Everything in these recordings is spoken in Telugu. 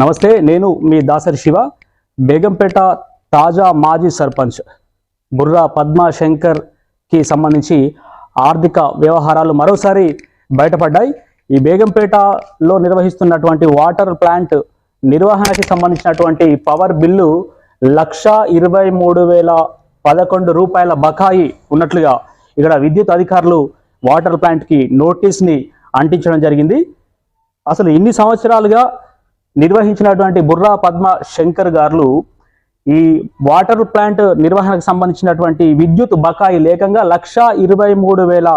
నమస్తే నేను మీ దాసరి శివ. బేగంపేట తాజా మాజీ సర్పంచ్ బుర్రా పద్మా సంబంధించి ఆర్థిక వ్యవహారాలు మరోసారి బయటపడ్డాయి. ఈ బేగంపేటలో నిర్వహిస్తున్నటువంటి వాటర్ ప్లాంట్ నిర్వహణకి సంబంధించినటువంటి పవర్ బిల్లు లక్ష ఇరవై మూడు వేల పదకొండు రూపాయల బకాయి ఉన్నట్లుగా ఇక్కడ విద్యుత్ అధికారులు వాటర్ ప్లాంట్కి నోటీస్ని అంటించడం జరిగింది. అసలు ఇన్ని సంవత్సరాలుగా నిర్వహించినటువంటి బుర్రా పద్మ శంకర్ గారు ఈ వాటర్ ప్లాంట్ నిర్వహణకు సంబంధించినటువంటి విద్యుత్ బకాయి లేకంగా లక్ష ఇరవై మూడు వేల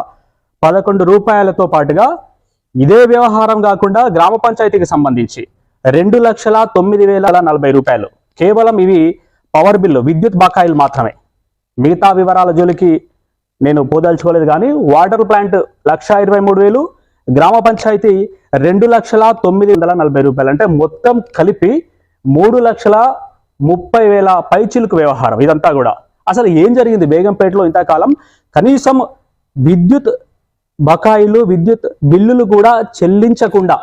పదకొండు రూపాయలతో పాటుగా ఇదే వ్యవహారం కాకుండా గ్రామ పంచాయతీకి సంబంధించి రెండు లక్షల తొమ్మిది వేల నలభై రూపాయలు. కేవలం ఇవి పవర్ బిల్లు విద్యుత్ బకాయిలు మాత్రమే. మిగతా వివరాల జోలికి నేను పోదలుచుకోలేదు కానీ వాటర్ ప్లాంట్ లక్ష ఇరవై మూడు వేలు గ్రామ పంచాయతీ రెండు లక్షల తొమ్మిది వందల నలభై రూపాయలు. అంటే మొత్తం కలిపి మూడు లక్షల ముప్పై వేల పైచిలుకు వ్యవహారం ఇదంతా కూడా. అసలు ఏం జరిగింది బేగంపేటలో ఇంతకాలం? కనీసం విద్యుత్ బకాయిలు విద్యుత్ బిల్లులు కూడా చెల్లించకుండా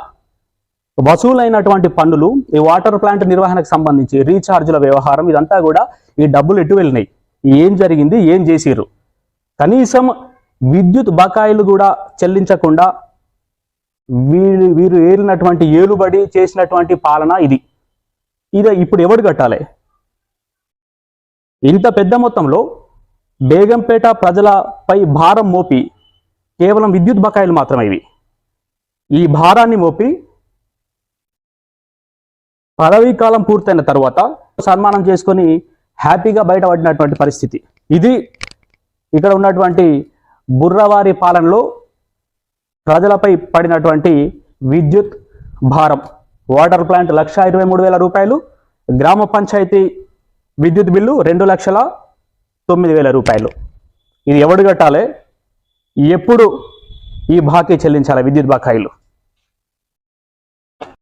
వసూలైనటువంటి పన్నులు ఈ వాటర్ ప్లాంట్ నిర్వహణకు సంబంధించి రీఛార్జుల వ్యవహారం ఇదంతా కూడా ఈ డబ్బులు ఎటు వెళ్ళినాయి? ఏం జరిగింది? ఏం చేసిర్రు? కనీసం విద్యుత్ బకాయిలు కూడా చెల్లించకుండా వీరు వీరు ఏలినటువంటి ఏలుబడి చేసినటువంటి పాలన ఇది. ఇది ఇప్పుడు ఎవడు కట్టాలి? ఇంత పెద్ద మొత్తంలో బేగంపేట ప్రజలపై భారం మోపి కేవలం విద్యుత్ బకాయిలు మాత్రమే ఇవి. ఈ భారాన్ని మోపి పదవీ కాలం పూర్తయిన తర్వాత సన్మానం చేసుకొని హ్యాపీగా బయటపడినటువంటి పరిస్థితి. ఇది ఇక్కడ ఉన్నటువంటి బుర్రవారి పాలనలో ప్రజలపై పడినటువంటి విద్యుత్ భారం వాటర్ ప్లాంట్ లక్ష ఇరవై మూడు వేల రూపాయలు గ్రామ పంచాయతీ విద్యుత్ బిల్లు రెండు లక్షల తొమ్మిది వేల రూపాయలు. ఇది ఎవడు కట్టాలి? ఎప్పుడు ఈ బాకీ చెల్లించాలి విద్యుత్ బకాయిలు?